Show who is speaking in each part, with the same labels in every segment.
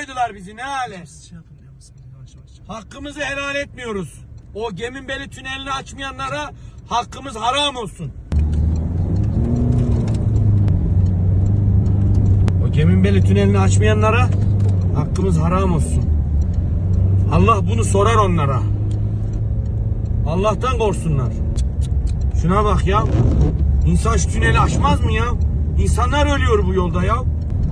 Speaker 1: koydular bizi ne hale.
Speaker 2: Şey yapın ya. Bismillah, Yavaş yavaş.
Speaker 1: Hakkımızı helal etmiyoruz. O Geminbeli tünelini açmayanlara hakkımız haram olsun. O Geminbeli tünelini açmayanlara hakkımız haram olsun. Allah bunu sorar onlara. Allah'tan korksunlar. Şuna bak ya. İnsan şu tüneli açmaz mı ya? İnsanlar ölüyor bu yolda ya.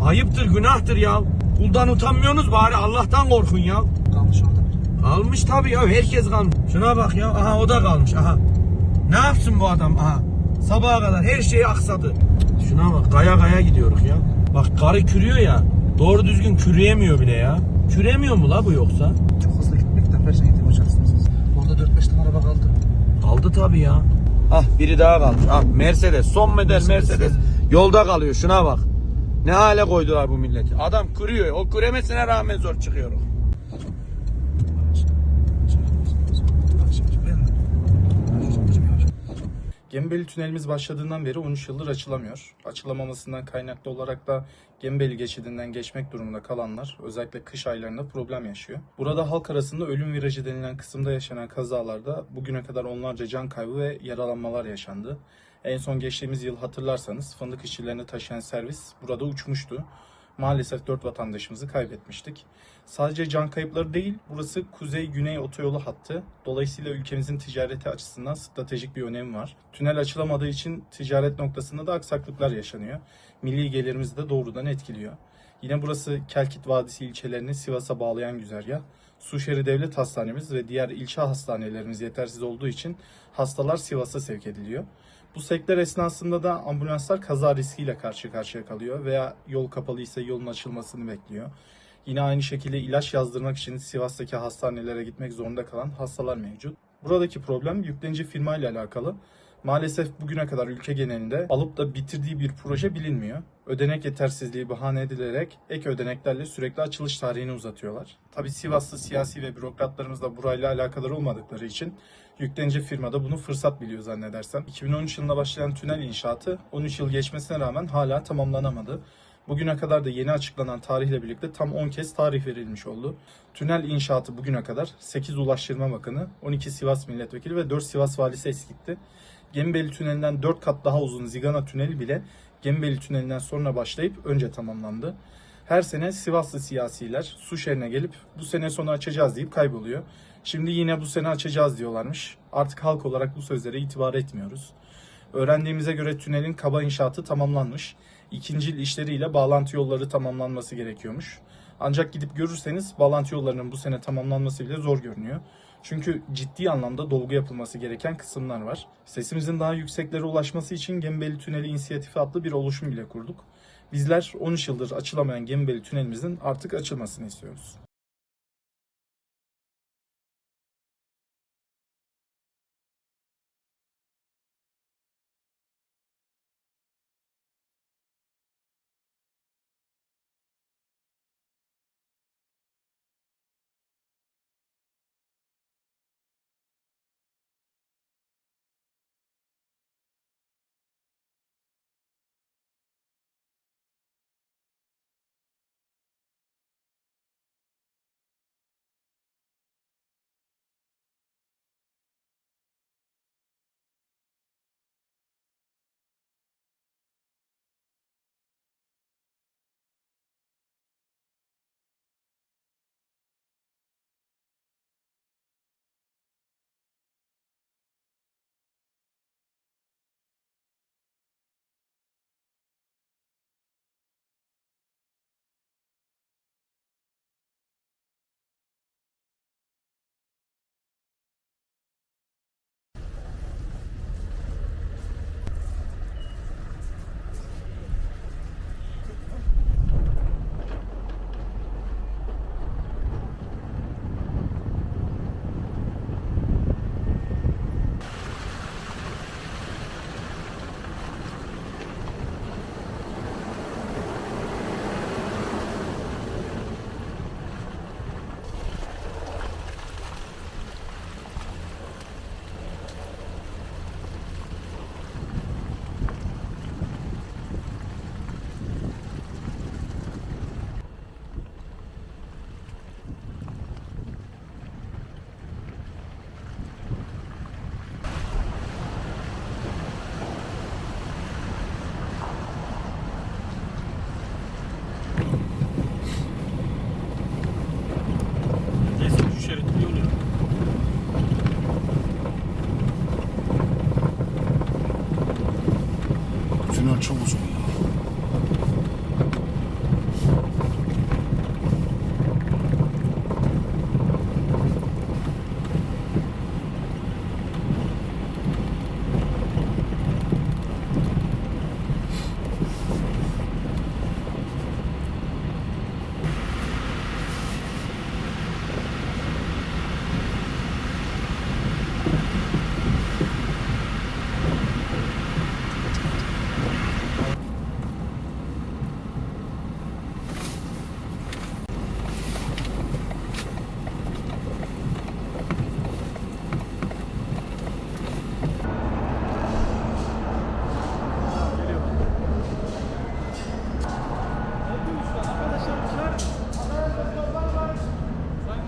Speaker 1: Ayıptır, günahtır ya. Kuldan utanmıyorsunuz bari Allah'tan korkun ya.
Speaker 2: Kalmış orada.
Speaker 1: Kalmış tabii ya herkes kalmış. Şuna bak ya aha o da kalmış aha. Ne yapsın bu adam aha. Sabaha kadar her şey aksadı. Şuna bak kaya kaya gidiyoruz ya. Bak karı kürüyor ya. Doğru düzgün kürüyemiyor bile ya. Küremiyor mu la bu yoksa?
Speaker 2: Çok hızlı gitmekten perişan edilmeyeceksiniz siz. Orada 4-5 tane araba kaldı.
Speaker 1: Kaldı tabii ya. Ah biri daha kalmış. Ah Mercedes son model Mercedes. Yolda kalıyor şuna bak. Ne hale koydular bu milleti. Adam kırıyor. O küremesine rağmen zor çıkıyor.
Speaker 3: Gembeli tünelimiz başladığından beri 13 yıldır açılamıyor. Açılamamasından kaynaklı olarak da Gembeli geçidinden geçmek durumunda kalanlar özellikle kış aylarında problem yaşıyor. Burada halk arasında ölüm virajı denilen kısımda yaşanan kazalarda bugüne kadar onlarca can kaybı ve yaralanmalar yaşandı. En son geçtiğimiz yıl hatırlarsanız fındık işçilerini taşıyan servis burada uçmuştu. Maalesef 4 vatandaşımızı kaybetmiştik. Sadece can kayıpları değil, burası kuzey-güney otoyolu hattı. Dolayısıyla ülkemizin ticareti açısından stratejik bir önemi var. Tünel açılamadığı için ticaret noktasında da aksaklıklar yaşanıyor. Milli gelirimizi de doğrudan etkiliyor. Yine burası Kelkit Vadisi ilçelerini Sivas'a bağlayan güzergah. Suşehri Devlet Hastanemiz ve diğer ilçe hastanelerimiz yetersiz olduğu için hastalar Sivas'a sevk ediliyor. Bu sektör esnasında da ambulanslar kaza riskiyle karşı karşıya kalıyor veya yol kapalı ise yolun açılmasını bekliyor. Yine aynı şekilde ilaç yazdırmak için Sivas'taki hastanelere gitmek zorunda kalan hastalar mevcut. Buradaki problem yüklenici firma ile alakalı. Maalesef bugüne kadar ülke genelinde alıp da bitirdiği bir proje bilinmiyor. Ödenek yetersizliği bahane edilerek ek ödeneklerle sürekli açılış tarihini uzatıyorlar. Tabi Sivaslı siyasi ve bürokratlarımız da burayla alakadar olmadıkları için yüklenici firma da bunu fırsat biliyor zannedersem. 2013 yılında başlayan tünel inşaatı 13 yıl geçmesine rağmen hala tamamlanamadı. Bugüne kadar da yeni açıklanan tarihle birlikte tam 10 kez tarih verilmiş oldu. Tünel inşaatı bugüne kadar 8 Ulaştırma Bakanı, 12 Sivas Milletvekili ve 4 Sivas Valisi eskitti. Gemibeli Tüneli'nden 4 kat daha uzun Zigana Tüneli bile Gemibeli Tüneli'nden sonra başlayıp önce tamamlandı. Her sene Sivaslı siyasiler su şehrine gelip bu sene sonu açacağız deyip kayboluyor. Şimdi yine bu sene açacağız diyorlarmış. Artık halk olarak bu sözlere itibar etmiyoruz. Öğrendiğimize göre tünelin kaba inşaatı tamamlanmış. İkinci işleriyle bağlantı yolları tamamlanması gerekiyormuş. Ancak gidip görürseniz bağlantı yollarının bu sene tamamlanması bile zor görünüyor. Çünkü ciddi anlamda dolgu yapılması gereken kısımlar var. Sesimizin daha yükseklere ulaşması için Gembeli Tüneli İnisiyatifi adlı bir oluşum bile kurduk. Bizler 13 yıldır açılamayan Gembeli Tünelimizin artık açılmasını istiyoruz. çok uzun.